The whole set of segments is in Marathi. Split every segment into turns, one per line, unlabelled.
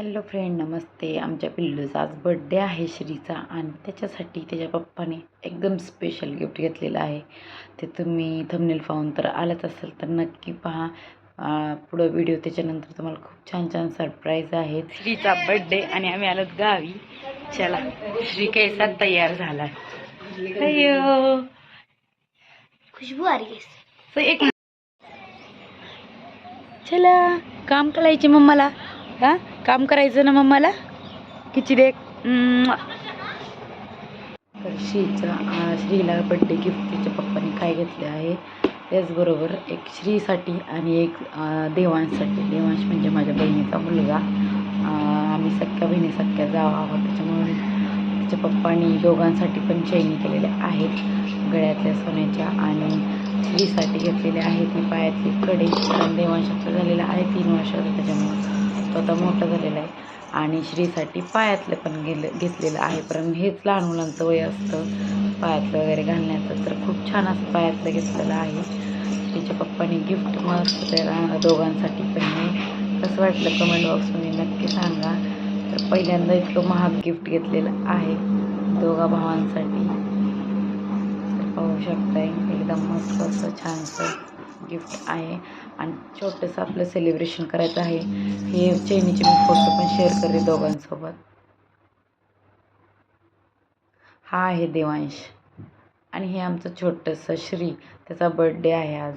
हॅलो फ्रेंड नमस्ते. आमच्या पिल्लूचा आज बड्डे आहे श्रीचा आणि त्याच्यासाठी त्याच्या पप्पाने एकदम स्पेशल गिफ्ट घेतलेलं आहे. ते तुम्ही थंबनेल पाहून तर आलंच असेल तर नक्की पहा. पुढं व्हिडिओ त्याच्यानंतर तुम्हाला खूप छान छान सरप्राईज आहेत. श्रीचा बड्डे आणि आम्ही आलो गावी. चला श्री कैसा तयार झाला.
खुशबू आ रही
तर एक चला काम करायचे मम्माला. हां? काम करायचं ना मम्माला किती दे तर श्रीचा श्रीला बड्डे गिफ्ट तिच्या पप्पाने काय घेतले आहे त्याचबरोबर एक श्रीसाठी आणि एक देवांशसाठी देवांसाठी. देवांश म्हणजे माझ्या बहिणीचा मुलगा. आम्ही सख्या बहिणी सख्या जावा आहोत. त्याच्यामुळे तिच्या पप्पानी दोघांसाठी पण चैनी केलेल्या आहेत गळ्यातल्या सोन्याच्या आणि श्रीसाठी घेतलेल्या आहेत. ती पायातली कडे. कारण देवांशाचा झालेलं आहे तीन वर्षाचा त्याच्यामुळं. तो आता मोठा झालेला आहे. आणि श्रीसाठी पायातलं पण गेलं घेतलेलं आहे. पण हेच लहान मुलांचं वय असतं. पायातलं वगैरे घालण्याचं तर खूप छान असं पायातलं घेतलेलं आहे. श्रीच्या पप्पाने गिफ्ट मस्त त्या दोघांसाठी पण नाही कसं वाटलं कमेंट बॉक्समध्ये नक्की सांगा. तर पहिल्यांदा इतकं महाग गिफ्ट घेतलेलं आहे दोघा भावांसाठी. तर पाहू शकताय एकदम मस्त असं छानसं. गिफ्ट आहे. आणि छोटंसं आपलं सेलिब्रेशन करायचं आहे. हे चैनीचे मी फोटो पण शेअर करते दोघांसोबत. हा आहे देवांश. आणि हे आमचं छोटंसं श्री. त्याचा बड्डे आहे आज.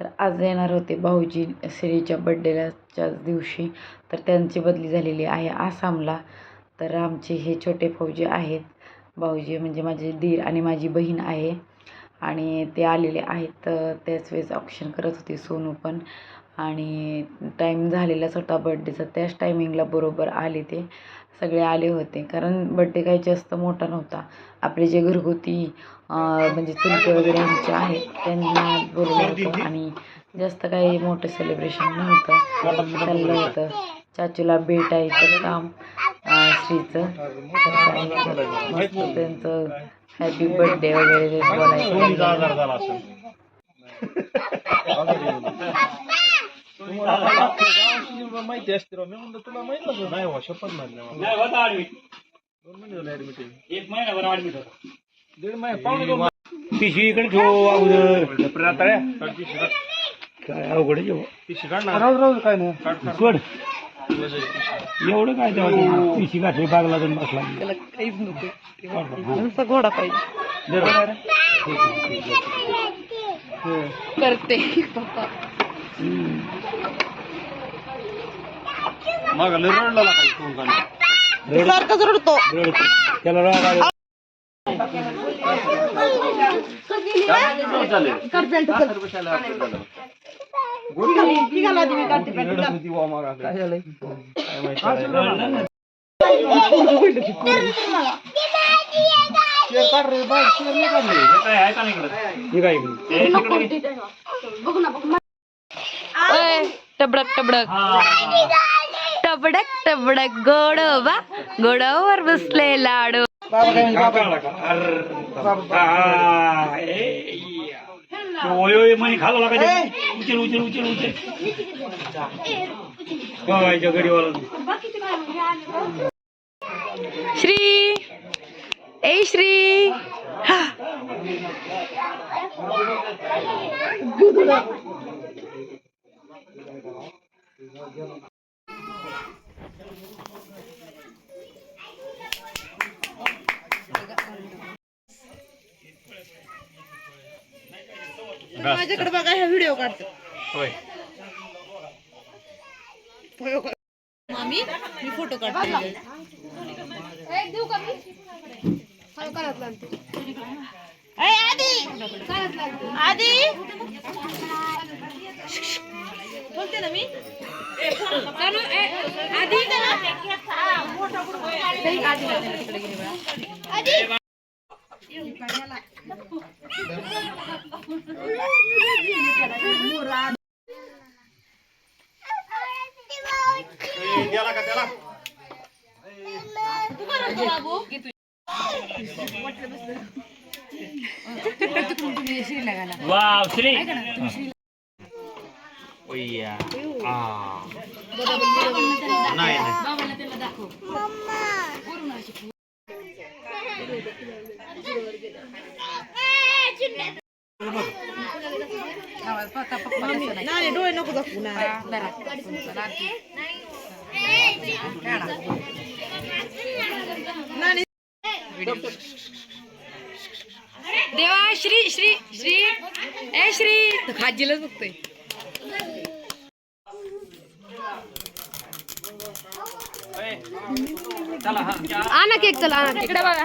तर आज येणार होते भाऊजी श्रीच्या बड्डेलाच्याच दिवशी. तर त्यांची बदली झालेली आहे आसामला. तर आमचे हे छोटे फौजी आहेत. भाऊजी म्हणजे माझे दीर आणि माझी बहीण आहे. आणि ते आलेले आहेत तर त्याच वेळेस ऑप्शन करत होती सोनू पण. आणि टाईम झालेलाच होता बड्डेचा त्याच टायमिंगला बरोबर आले ते. सगळे आले होते. कारण बड्डे काही जास्त मोठा नव्हता. आपले जे घरगुती म्हणजे चुलते वगैरे यांचे आहेत त्यांना बोलवलं होतं. आणि जास्त काही मोठं सेलिब्रेशन नव्हतं. चाललं होतं. चाचूला भेटायचं काम. त्यांचं हॅपी बर्थडे वगैरे बोलायचं
माहिती असते मी म्हणलं तुला माहीत नव्हतं नाही हो शपथ मारली मला. दोन महिने झाले ऍडमिट
एक महिनाभर ऍडमिट होता
दीड महिने पावणे दोन
पिशवी इकडे ठेव अगोदर काय अवघड जेव्हा.
पिशी काढ ना राहू राहू काय नाही काढ
एवढं काय तेव्हा पिशवी घातली बागला जाऊन बसला.
त्याला काहीच नको. नुसता घोडा पाहिजे. करते. पप्पा.
माग रडला फोन
सारखंच रडतो.
रडतो. त्याला राग आला.
रडत
टबडक टबडक टबडक टबडक गोडोबा गोडावर बसले लाडू
ओय ओय म्हणे खाला लागायचं उचल उचल उचल उचल. बघायच्या गडीवाला
श्री. ए श्री. हा. माझ्याकडे बघा ह्या व्हिडिओ काढतो.
होय.
मामी मी फोटो काढते. आधी! बोलते ना मी. आधी
गेला का त्याला
वाव श्री ओय्या. आ. नाही नाही
बाबाला त्याला दाखव आवाज पप्पा पप्पा कसं नाही
डोळे नको दाखवू ना
जरा तुमचं दाखव. देवा श्री श्री श्री. ए श्री. खाजीलाच बघतोय.
हा.
आणा केक चला आणा
इकडे बघा.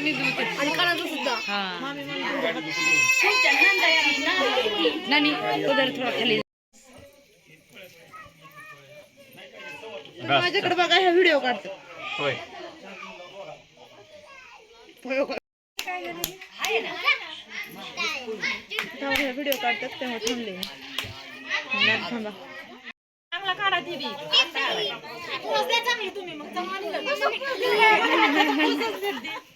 आणि कानाचं सुद्धा.
हा. नानी उधर थोडा खाली.
माझ्याकडे बघा ह्या व्हिडिओ काढतो.
होय.
व्हिडिओ काढतात तेव्हा थांबले. मी. म्हणलं, थांबा आता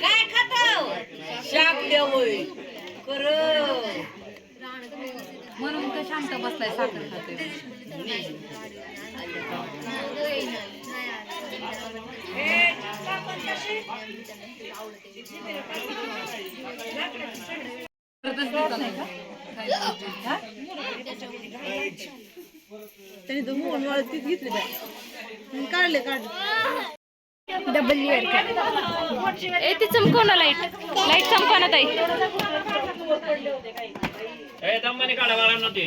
काय
खात शाप सांगू कर
म्हणून तर शांत बसलाय साखर खातोय
त्याने तो मोहन वाळत घेतले त्या काढले काढले.
डबल लेअर का ए ती चमकवना लाइट लाइट चमकवना ताई.
ए दमाने काढा बाळांना ते.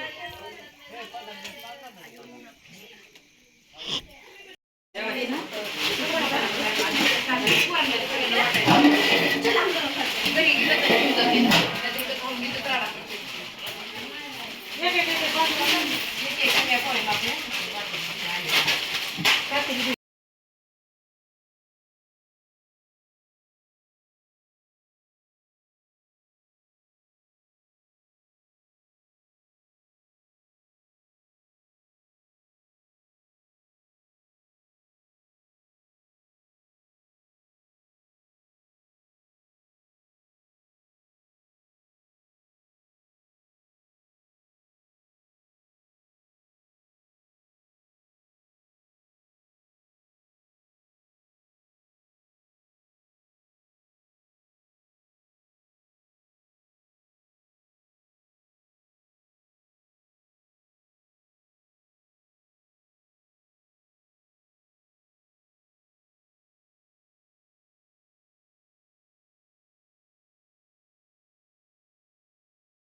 ¿no?